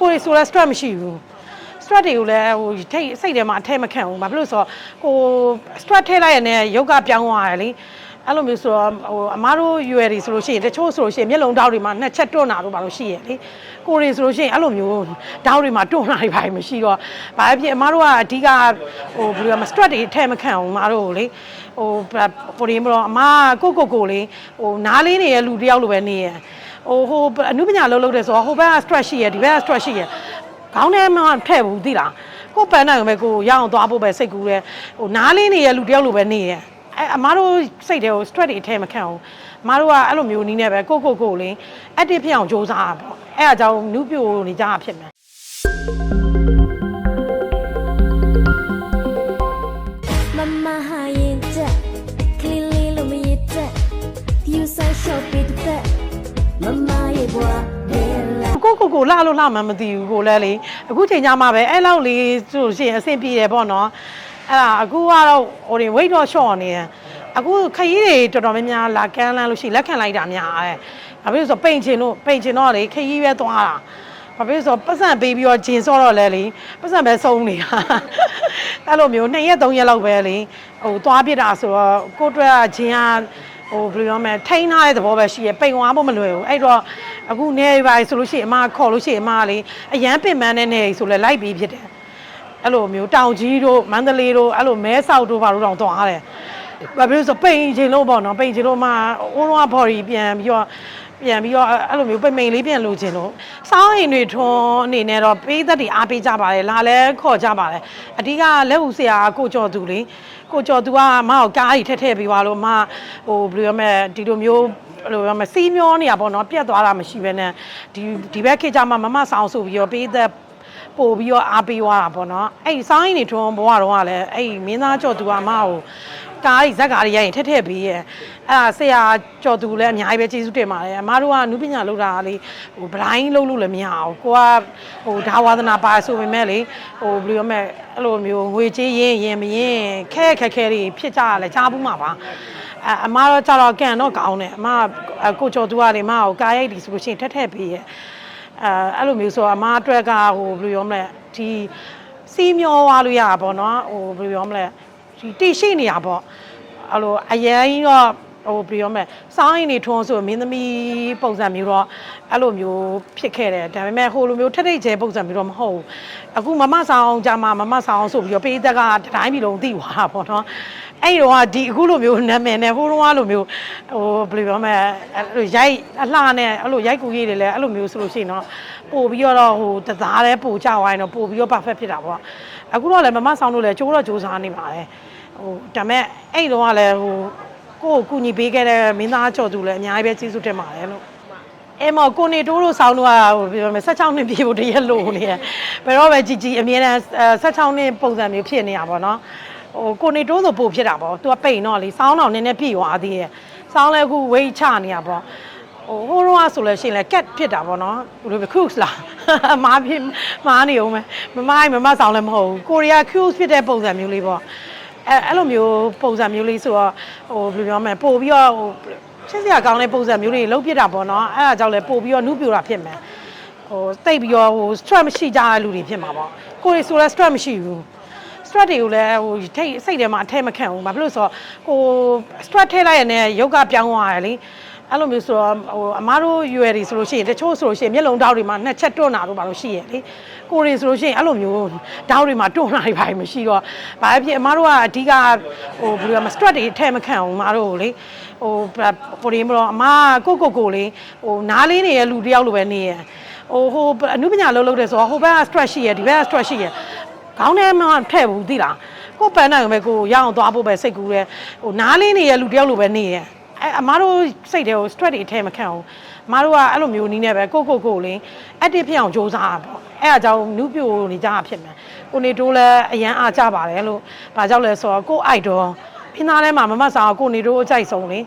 ကိုရီဆိုလဲ stress မရှိဘူး stress တွေကိုလည်းဟိုထိတ်စိတ်ထဲမှာအထက်မခံဘူးဘာဖြစ်လို့လဲဆိုတော့ဟို stress ထည့်လိုက်ရတဲ့ရုပ်ကပြောင်းသွားတယ်လေအဲ့လိုမျိုးဆိုတော့ဟိုအမားတို့ UL တွေဆိုလို့ရှိရင်တချို့ဆိုလို့ရှိရင်မျက်လုံးတောက်တွေမှာနှစ်ချက်တွန်းတာတို့ဘာလို့ရှိရလေကိုရီဆိုလို့ရှိရင်အဲ့လိုမျိုးတောက်တွေမှာတွန်းတာတွေဘာမှမရှိတော့ဘာဖြစ်အမားတို့ကအဓိကဟိုဘယ်လိုလဲ stress တွေအထက်မခံဘူးအမားတို့ကိုလေဟိုပေါ်ရင်မလို့အမားကိုကိုကိုလေးဟိုနားလေးနေတဲ့လူတယောက်လိုပဲနေရ ဟိုဟိုအနုပညာလုံးလုံးတယ်ဆိုတော့ဟိုဘက်က stress ရှိရဒီဘက်က stress ရှိရခေါင်းထဲမှာထည့်ဘူးသိလားကိုယ်ပန်းနိုင်ပဲကိုရအောင်သွားဖို့ပဲစိတ်ကူးတယ်ဟိုနားလေးနေရလူတယောက်လိုပဲနေရအဲအမားတို့စိတ်တွေကို stress တွေအထည့်မခံဘူးအမားတို့ကအဲ့လိုမျိုးနီးနေပဲကိုကိုကိုလေး active ဖြစ်အောင်စူးစမ်းတာပေါ့အဲ့အကြောင်းနုပြိုနေကြတာဖြစ်မယ် လှလို့လှမှမသိဘူးကိုလည်းလေအခုချိန်ကြမှာပဲအဲ့လောက်လေးဆိုလို့ရှိရင်အဆင်ပြေတယ်ပေါ့နော်အဲ့ဒါအခုကတော့ဟိုဒီ weight တော့ short နေတယ်အခုခရီးတွေတော်တော်များများလာကမ်းလန်းလို့ရှိရင်လက်ခံလိုက်တာများတယ်ဘာဖြစ်လို့လဲဆိုတော့ပိန်ချင်လို့ပိန်ချင်တော့လေခရီးပဲသွားတာဘာဖြစ်လို့လဲဆိုတော့ပတ်စံပေးပြီးတော့ဂျင်စော့တော့လဲလေပတ်စံပဲစုံနေတာအဲ့လိုမျိုး2ရက်3ရက်လောက်ပဲလေဟိုသွားပြစ်တာဆိုတော့ကိုယ့်အတွက်ကဂျင်က ဟိုဘယ်လိုပြောမလဲထိန်းထားတဲ့သဘောပဲရှိရပိန်ဝါဖို့မလွယ်ဘူးအဲ့တော့အခုနေပါဆိုလို့ရှိရင်အမခေါ်လို့ရှိရင်အမလေးအရန်ပင်ပန်းတဲ့နေဆိုလဲလိုက်ပြီးဖြစ်တယ်အဲ့လိုမျိုးတောင်ကြီးတို့မန္တလေးတို့အဲ့လိုမဲဆောက်တို့ဘာလို့တောင်သွားတယ်ဘာဖြစ်လို့ဆိုပိန်ချင်လို့ပေါ့နော်ပိန်ချင်လို့အမအိုးလုံးက body ပြန်ပြီးတော့ပြန်ပြီးတော့အဲ့လိုမျိုးပိန်ပိန်လေးပြန်လို့ချင်လို့စောင်းရင်တွေထွန်းအနေနဲ့တော့ပေးသက်တွေအားပေးကြပါတယ်လာလဲခေါ်ကြပါတယ်အဓိကလက်ဦးဆရာကိုကျော်သူလေ ကိုကျော်သူကမအောင်ကားကြီးထက်ထည့်ပြီးသွားလို့မဟိုဘယ်လိုပြောမလဲဒီလိုမျိုးဘယ်လိုပြောမလဲစီးမျောနေတာပေါ့နော်ပြက်သွားတာမရှိဘဲနဲ့ဒီဒီဘက်ခေတ်ကြမှာမမဆောင်ဆိုပြီးတော့ပေးသက်ပို့ပြီးတော့အားပေးသွားတာပေါ့နော်အဲ့ဒီစောင်းရင်တွေထွန်းဘဝတော့ကလည်းအဲ့ဒီမင်းသားကျော်သူကအမကို ကားကြီးဇက်ကားကြီးရိုက်ရင်ထက်ထည့်ပေးရဲ့အဲ့ဒါဆရာကျော်သူလည်းအများကြီးပဲကျေးဇူးတင်ပါတယ်အမတို့ကနုပညာလုပ်တာကလေဟိုဘလိုင်းလုပ်လို့လည်းမရအောင်ကိုကဟိုဒါဝါသနာပါဆိုပေမဲ့လေဟိုဘယ်လိုပြောမလဲအဲ့လိုမျိုးငွေကြေးရင်းရင်မရင်ခဲခက်ခဲတွေဖြစ်ကြရလဲကြားဘူးမှာပါအအမတော့ကြတော့ကန်တော့ကောင်းတယ်အမကကိုကျော်သူကလေအမကိုကားရိုက်ဒီဆိုလို့ရှိရင်ထက်ထည့်ပေးရဲ့အဲအဲ့လိုမျိုးဆိုအမအတွက်ကဟိုဘယ်လိုပြောမလဲဒီစီးမျောသွားလို့ရတာပေါ့နော်ဟိုဘယ်လိုပြောမလဲ ဒီတိရှိနေရပေါ့အဲ့လိုအရင်ကြီးတော့ဟိုဘယ်လိုပြောမလဲစောင်းရင်နေထွန်းဆိုမင်းသမီးပုံစံမျိုးတော့အဲ့လိုမျိုးဖြစ်ခဲ့တယ်ဒါပေမဲ့ဟိုလိုမျိုးထက်ထိတ်ကျဲပုံစံမျိုးတော့မဟုတ်ဘူးအခုမမဆောင်ကြမှာမမဆောင်ဆိုပြီးတော့ပေးသက်ကတတိုင်းပြည်လုံးသိသွားတာပေါ့နော်အဲ့တော့ကဒီအခုလိုမျိုးနာမည်နဲ့ဟိုတုန်းကလိုမျိုးဟိုဘယ်လိုပြောမလဲအဲ့လိုရိုက်အလှနဲ့အဲ့လိုရိုက်ကူရေးတွေလည်းအဲ့လိုမျိုးဆိုလို့ရှိရင်တော့ပို့ပြီးတော့ဟိုတသားလဲပို့ကြသွားရင်တော့ပို့ပြီးတော့ perfect ဖြစ်တာပေါ့အခုတော့လည်းမမဆောင်လို့လည်းကြိုးတော့ကြိုးစားနေပါတယ် ဟိုဒါပေမဲ့အဲ့တော့ကလည်းဟိုကိုယ့်ကိုကူညီပေးခဲ့တဲ့မင်းသားကျော်သူလည်းအများကြီးပဲကျေးဇူးတင်ပါတယ်လို့အဲမကိုနေတိုးတို့ဆောင်းတော့ဟိုပြောမယ်16နှစ်ပြည့်ဖို့တရက်လို့နေရဘယ်တော့ပဲကြည်ကြည်အမြဲတမ်း16နှစ်ပုံစံမျိုးဖြစ်နေတာပေါ့နော်ဟိုကိုနေတိုးဆိုပို့ဖြစ်တာပေါ့သူကပိန်တော့လေဆောင်းတော့နည်းနည်းပြည့်သွားသေးရဲ့ဆောင်းလဲအခု weight ချနေရပေါ့ဟိုဟိုတော့ဆိုလဲရှိရင်လဲ cat ဖြစ်တာပေါ့နော်ဘယ်လိုပဲ cruise လားမားဖြစ်မားနေအောင်မယ်မမိုင်းမမဆောင်းလည်းမဟုတ်ဘူးကိုရီးယား cruise ဖြစ်တဲ့ပုံစံမျိုးလေးပေါ့ အဲအဲ့လိုမျိုးပုံစံမျိုးလေးဆိုတော့ဟိုဘယ်လိုပြောမလဲပို့ပြီးတော့ဟိုချစ်စရာကောင်းတဲ့ပုံစံမျိုးတွေလှုပ်ပြတာပေါ့နော်အဲ့ဒါကြောင့်လဲပို့ပြီးတော့နုပြတာဖြစ်မယ်ဟိုတိတ်ပြီးတော့ဟို stress မရှိကြတဲ့လူတွေဖြစ်မှာပေါ့ကိုယ်ဆိုလဲ stress မရှိဘူး stress တွေကိုလည်းဟိုထိတ်စိတ်ထဲမှာအထက်မခံဘူးဘာဖြစ်လို့လဲဆိုတော့ဟို stress ထည့်လိုက်ရတဲ့ရုပ်ကပြောင်းသွားတယ်လေ အဲ့လိုမျိုးဆိုတော့ဟိုအမားတို့ UL တွေဆိုလို့ရှိရင်တချို့ဆိုလို့ရှိရင်မျက်လုံးတောက်တွေမှာနှစ်ချက်တွန်းတာတို့ဘာလို့ရှိရလေကိုယ်တွေဆိုလို့ရှိရင်အဲ့လိုမျိုးတောက်တွေမှာတွန်းတာတွေဘာမှမရှိတော့ဘာဖြစ်အမားတို့ကအဓိကဟိုဘယ်လိုလဲ stress တွေအထက်မခံဘူးအမားတို့ကိုလေဟိုပေါ်ရင်မလို့အမားကိုကိုကိုလေးဟိုနားလေးနေရလူတယောက်လိုပဲနေရဟိုဟိုအနုပညာလုံးလုံးတယ်ဆိုတော့ဟိုဘက်က stress ရှိရဒီဘက်က stress ရှိရခေါင်းထဲမှာထည့်ဘူးသိလားကိုယ်ပန်းနိုင်ပဲကိုရအောင်သွားဖို့ပဲစိတ်ကူးတယ်ဟိုနားလေးနေရလူတယောက်လိုပဲနေရ အဲအမားတို့စိတ်တွေကို stress တွေအထည့်မခံဘူးအမားတို့ကအဲ့လိုမျိုးနီးနေပဲကိုကိုကိုလေး active ဖြစ်အောင်စူးစမ်းတာပေါ့အဲ့အကြောင်းနုပြိုနေကြတာဖြစ်မယ်ကိုနေတိုးလည်းအရန်အားကြပါတယ်လို့ဘာကြောင့်လဲဆိုတော့ကို idol ဖင်းသားထဲမှာမမဆောင်ကိုနေတိုးအကြိုက်ဆုံးလေ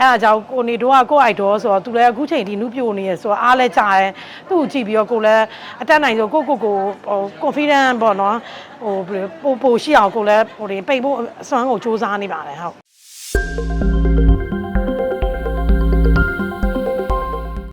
အဲ့အကြောင်းကိုနေတိုးကကို idol ဆိုတော့သူလည်းအခုချိန်ဒီနုပြိုနေရဆိုတော့အားလဲကြတယ်သူ့ကိုကြည့်ပြီးတော့ကိုလည်းအတက်နိုင်ဆိုကိုကိုကိုဟို confident ပေါ့နော်ဟိုဘယ်လိုပိုပိုရှိအောင်ကိုလည်းဟိုပိတ်ဖို့အစွမ်းကိုစူးစမ်းနေပါတယ်ဟုတ်